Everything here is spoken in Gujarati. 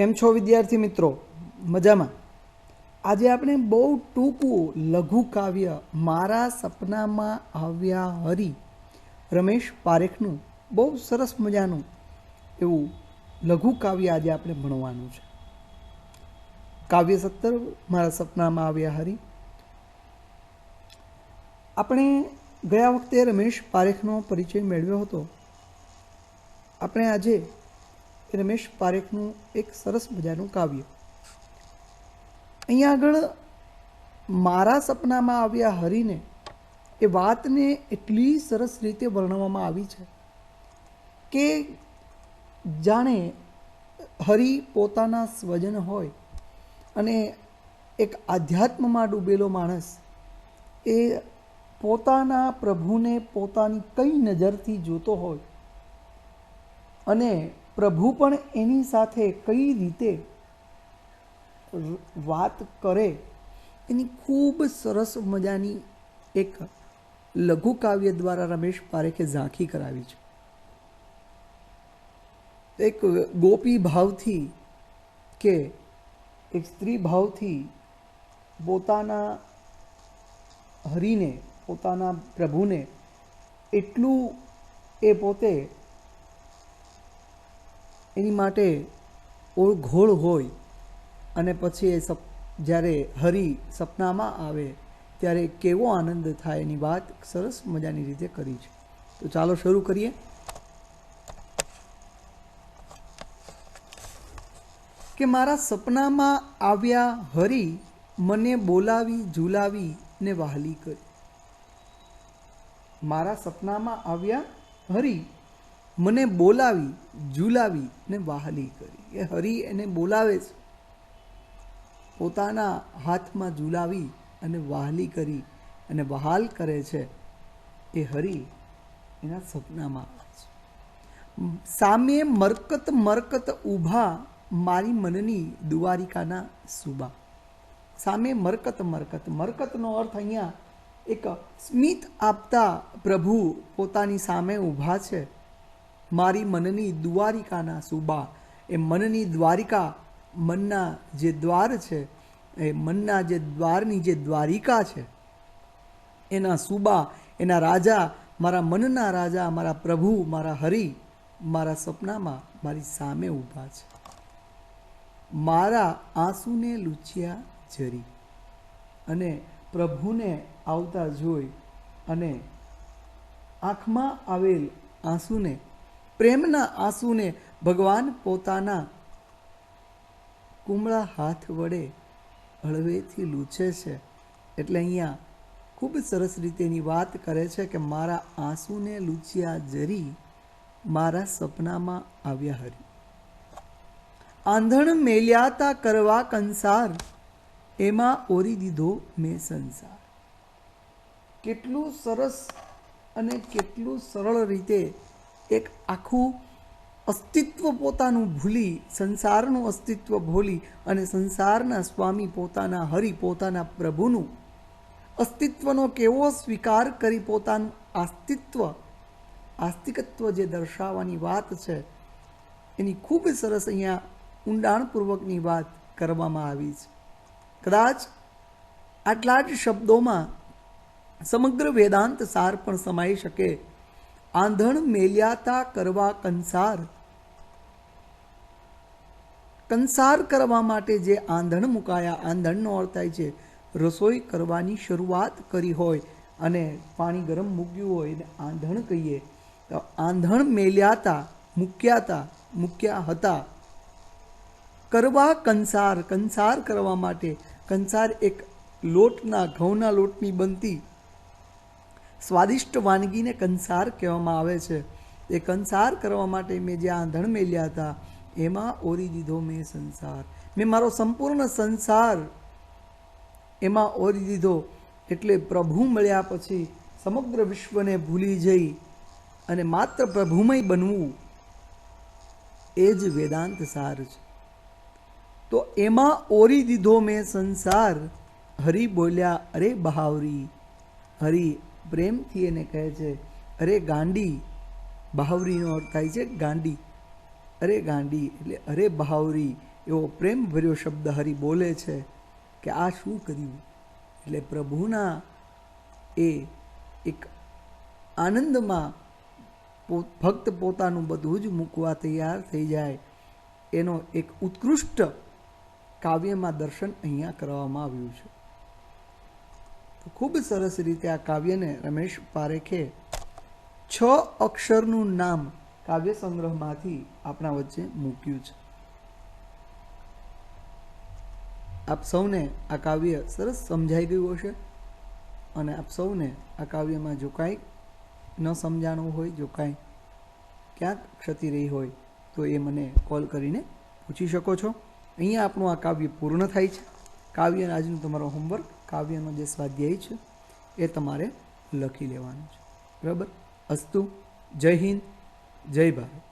કેમ છો વિદ્યાર્થી મિત્રો? મજામાં? આજે આપણે બહુ ટૂંકું લઘુ કાવ્ય મારા સપનામાં આવ્યા હરી રમેશ પારેખનું. બહુ સરસ મજાનું એવું લઘુ કાવ્ય આજે આપણે ભણવાનું છે. કાવ્ય સત્તર, મારા સપનામાં આવ્યા હરી. આપણે ગયા વખતે રમેશ પારેખનો પરિચય મેળવ્યો હતો. આપણે આજે રમેશ પારેખનું એક સરસ મજાનું કાવ્ય. અહીંયા આગળ મારા સપનામાં આવ્યા હરીને એ વાતને એટલી સરસ રીતે વર્ણવવામાં આવી છે કે જાણે હરિ પોતાના સ્વજન હોય અને એક આધ્યાત્મમાં ડૂબેલો માણસ એ પોતાના પ્રભુને પોતાની કઈ નજરથી જોતો હોય અને પ્રભુ પણ એની સાથે કઈ રીતે વાત કરે, એની ખૂબ સરસ મજાની એક લઘુ કાવ્ય દ્વારા રમેશ પારેખે ઝાંખી કરાવી છે. એક ગોપી ભાવથી કે એક સ્ત્રી ભાવથી પોતાના હરિને, પોતાના પ્રભુને એટલું એ પોતે એની માટે ઓળઘોળ હોય અને પછી એ સપ, જ્યારે હરી સપનામાં આવે, ત્યારે કેવો આનંદ થાય એની વાત સરસ મજાની રીતે કરી છે. તો ચાલો શરૂ કરીએ. કે મારા સપનામાં આવ્યા હરી મને બોલાવી, ઝુલાવી ને વહાલી કરી. મારા સપનામાં આવ્યા હરી મને બોલાવી, ઝુલાવી ને વાહલી કરી. એ હરી એને બોલાવે છે. પોતાના હાથમાં ઝુલાવી અને વાહલી કરી અને વહાલ કરે છે. એ હરી એના સપનામાં છે. સામે મરકત મરકત ઊભા મારી મનની દુવારિકાના સુબા. સામે મરકત મરકત. મરકતનો અર્થ અહીંયા એક સ્મિત આપતા પ્રભુ પોતાની સામે ઊભા છે. મારી મનની દ્વારિકાના સુબા. એ મનની દ્વારિકા મનના જે દ્વાર છે, એ મનના જે દ્વારની જે દ્વારિકા છે, એના સુબા, એના રાજા, મારા મનના રાજા, મારા પ્રભુ, મારા હરિ, મારા સપનામાં મારી સામે ઊભા છે. મારા આંસુને લૂછ્યા જરી અને પ્રભુને આવતા જોઈ અને આંખમાં આવેલ આંસુને પ્રેમના આંસુને ભગવાન પોતાના કુમળા હાથ વડે હળવેથી લૂછે છે. એટલે અહીંયા ખૂબ સરસ રીતેની વાત કરે છે કે મારા આંસુને લૂછ્યા જરી મારા સપનામાં આવ્યા હરી. આંધણ મેલ્યાતા કરવા કંસાર, એમાં ઓરી દીધો મેં સંસાર. કેટલું સરસ અને કેટલું સરળ રીતે એક આખું અસ્તિત્વ પોતાનું ભૂલી, સંસારનું અસ્તિત્વ ભૂલી અને સંસારના સ્વામી પોતાના, હરિ પોતાના પ્રભુનું અસ્તિત્વનો કેવો સ્વીકાર કરી પોતાનું આસ્તિત્વ, આસ્તિકત્વ જે દર્શાવવાની વાત છે, એની ખૂબ સરસ અહીંયા ઊંડાણપૂર્વકની વાત કરવામાં આવી છે. કદાચ આટલા જ શબ્દોમાં સમગ્ર વેદાંત સાર પણ સમાઈ શકે આંધણ મેલ્યાતા કરવા કંસાર. કંસાર કરવા માટે જે આંધણ મુકાયા, આંધણનો અર્થ થાય છે, રસોઈ કરવાની શરૂઆત કરી હોય અને પાણી ગરમ મૂક્યું હોય એને આંધણ કહીએ. તો આંધણ મેલ્યાતા, મૂક્યાતા, મૂક્યા હતા. કરવા કંસાર કંસાર કરવા માટે, કંસાર એક લોટના ઘઉંના લોટની બનતી સ્વાદિષ્ટ વાનગીને કંસાર કહેવામાં આવે છે. એ કંસાર કરવા માટે મેં જે આંધણ મેલ્યા હતા, એમાં ઓરી દીધો મેં સંસાર. મેં મારો સંપૂર્ણ સંસાર એમાં ઓરી દીધો એટલે પ્રભુ મળ્યા પછી સમગ્ર વિશ્વને ભૂલી જઈ અને માત્ર પ્રભુમય બનવું એ જ વેદાંત સાર છે. તો એમાં ઓરી દીધો મેં સંસાર, હરી બોલ્યા, અરે બહાવરી, હરી પ્રેમથી એને કહે છે, અરે ગાંડી. બહાવરીનો અર્થ થાય છે, ગાંડી. અરે ગાંડી. એટલે, અરે બહાવરી. એવો પ્રેમભર્યો શબ્દ હરિ બોલે છે કે આ શું કર્યું? એટલે પ્રભુના એ એક આનંદમાં ફક્ત પોતાનું બધું જ મૂકવા તૈયાર થઈ જાય. એનો એક ઉત્કૃષ્ટ કાવ્યમાં દર્શન અહીંયા કરવામાં આવ્યું છે. તો ખૂબ સરસ રીતે આ કાવ્યને રમેશ પારેખે છ અક્ષરનું નામ કાવ્ય સંગ્રહમાંથી આપણા વચ્ચે મૂક્યું છે. આપ સૌને આ કાવ્ય સરસ સમજાઈ ગયું હશે અને આપ સૌને આ કાવ્યમાં જો કાંઈ ન સમજાણું હોય, જો કાંઈ ક્યાંક ક્ષતિ રહી હોય, તો એ મને કોલ કરીને પૂછી શકો છો. અહીંયા આપણું આ કાવ્ય પૂર્ણ થાય છે. કાવ્ય આજનું તમારો હોમવર્ક કાવ્યનો જે સ્વાધ્યાય છે, એ તમારે લખી લેવાનું છે. બરાબર? અસ્તુ, જય હિન્દ, જય ભારત.